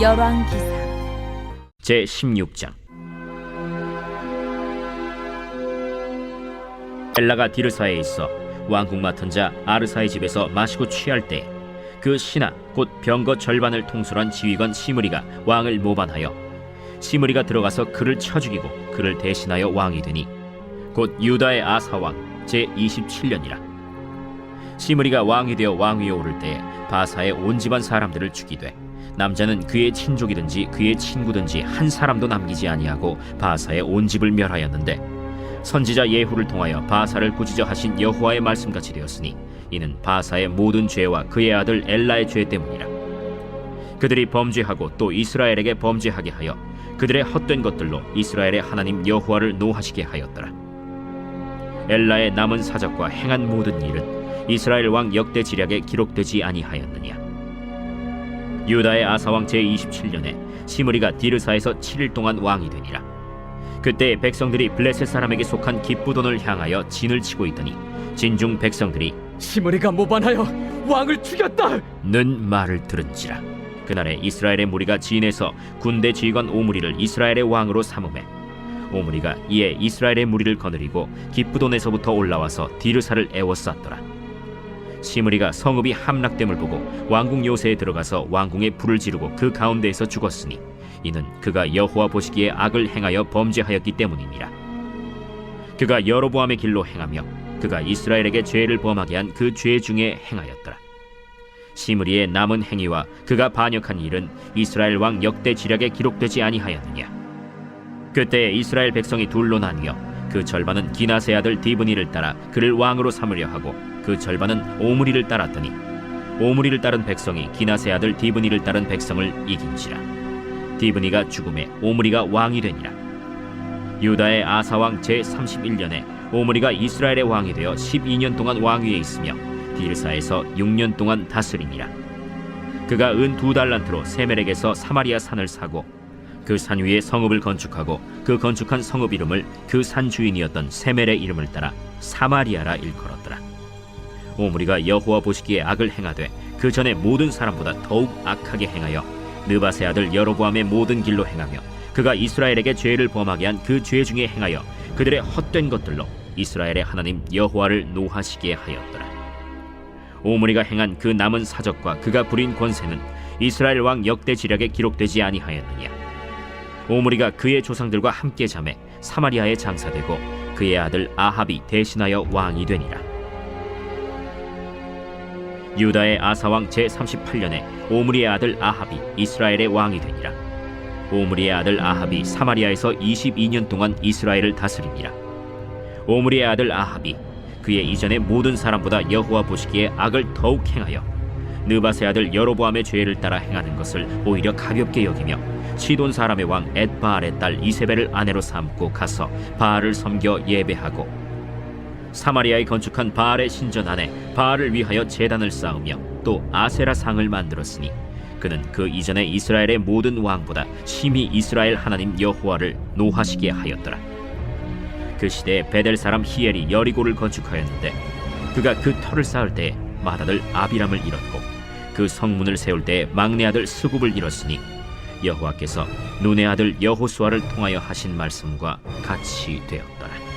열왕기상 제 16장. 엘라가 디르사에 있어 왕궁 맡은 자 아르사의 집에서 마시고 취할 때 그 신하 곧 병거 절반을 통솔한 지휘관 시므리가 왕을 모반하여 시므리가 들어가서 그를 쳐 죽이고 그를 대신하여 왕이 되니 곧 유다의 아사 왕 제 27년이라. 시므리가 왕이 되어 왕위에 오를 때에 바사의 온 집안 사람들을 죽이되 남자는 그의 친족이든지 그의 친구든지 한 사람도 남기지 아니하고 바사의 온 집을 멸하였는데 선지자 예후를 통하여 바사를 꾸짖어 하신 여호와의 말씀같이 되었으니 이는 바사의 모든 죄와 그의 아들 엘라의 죄 때문이라. 그들이 범죄하고 또 이스라엘에게 범죄하게 하여 그들의 헛된 것들로 이스라엘의 하나님 여호와를 노하시게 하였더라. 엘라의 남은 사적과 행한 모든 일은 이스라엘 왕 역대 지략에 기록되지 아니하였느냐 유다의 아사왕 제27년에 시므리가 디르사에서 7일 동안 왕이 되니라. 그때 백성들이 블레셋 사람에게 속한 기쁘돈을 향하여 진을 치고 있더니 진중 백성들이 시므리가 모반하여 왕을 죽였다. 는 말을 들은지라. 그날에 이스라엘의 무리가 진에서 군대 지휘관 오므리를 이스라엘의 왕으로 삼음해 오므리가 이에 이스라엘의 무리를 거느리고 기쁘돈에서부터 올라와서 디르사를 애워쌌더라 시므리가 성읍이 함락됨을 보고 왕궁 요새에 들어가서 왕궁에 불을 지르고 그 가운데에서 죽었으니 이는 그가 여호와 보시기에 악을 행하여 범죄하였기 때문이니라 그가 여로보암의 길로 행하며 그가 이스라엘에게 죄를 범하게 한 그 죄 중에 행하였더라. 시므리의 남은 행위와 그가 반역한 일은 이스라엘 왕 역대 지략에 기록되지 아니하였느냐? 그때 이스라엘 백성이 둘로 나뉘어 그 절반은 기나세 아들 디브니를 따라 그를 왕으로 삼으려 하고 그 절반은 오므리를 따랐더니 오므리를 따른 백성이 기나세 아들 디브니를 따른 백성을 이긴지라. 디브니가 죽음에 오므리가 왕이 되니라. 유다의 아사 왕 제 31년에 오므리가 이스라엘의 왕이 되어 12년 동안 왕위에 있으며 디르사에서 6년 동안 다스리니라. 그가 은 두 달란트로 세멜에게서 사마리아 산을 사고 그 산 위에 성읍을 건축하고 그 건축한 성읍 이름을 그 산 주인이었던 세멜의 이름을 따라 사마리아라 일컬었더라. 오므리가 여호와 보시기에 악을 행하되 그 전에 모든 사람보다 더욱 악하게 행하여 느바세 아들 여로보암의 모든 길로 행하며 그가 이스라엘에게 죄를 범하게 한 그 죄 중에 행하여 그들의 헛된 것들로 이스라엘의 하나님 여호와를 노하시게 하였더라. 오므리가 행한 그 남은 사적과 그가 부린 권세는 이스라엘 왕 역대 지략에 기록되지 아니하였느냐 오므리가 그의 조상들과 함께 잠에 사마리아에 장사되고 그의 아들 아합이 대신하여 왕이 되니라. 유다의 아사왕 제38년에 오므리의 아들 아합이 이스라엘의 왕이 되니라. 오므리의 아들 아합이 사마리아에서 22년 동안 이스라엘을 다스리니라 오므리의 아들 아합이 그의 이전의 모든 사람보다 여호와 보시기에 악을 더욱 행하여 느바세 아들 여로보암의 죄를 따라 행하는 것을 오히려 가볍게 여기며 시돈 사람의 왕 엣바알의 딸 이세벨을 아내로 삼고 가서 바알을 섬겨 예배하고 사마리아에 건축한 바알의 신전 안에 바알을 위하여 제단을 쌓으며 또 아세라 상을 만들었으니 그는 그 이전에 이스라엘의 모든 왕보다 심히 이스라엘 하나님 여호와를 노하시게 하였더라. 그 시대에 베델 사람 히엘이 여리고를 건축하였는데 그가 그 터를 쌓을 때에 맏아들 아비람을 잃었고 그 성문을 세울 때에 막내 아들 스굽을 잃었으니 여호와께서 눈의 아들 여호수아를 통하여 하신 말씀과 같이 되었더라.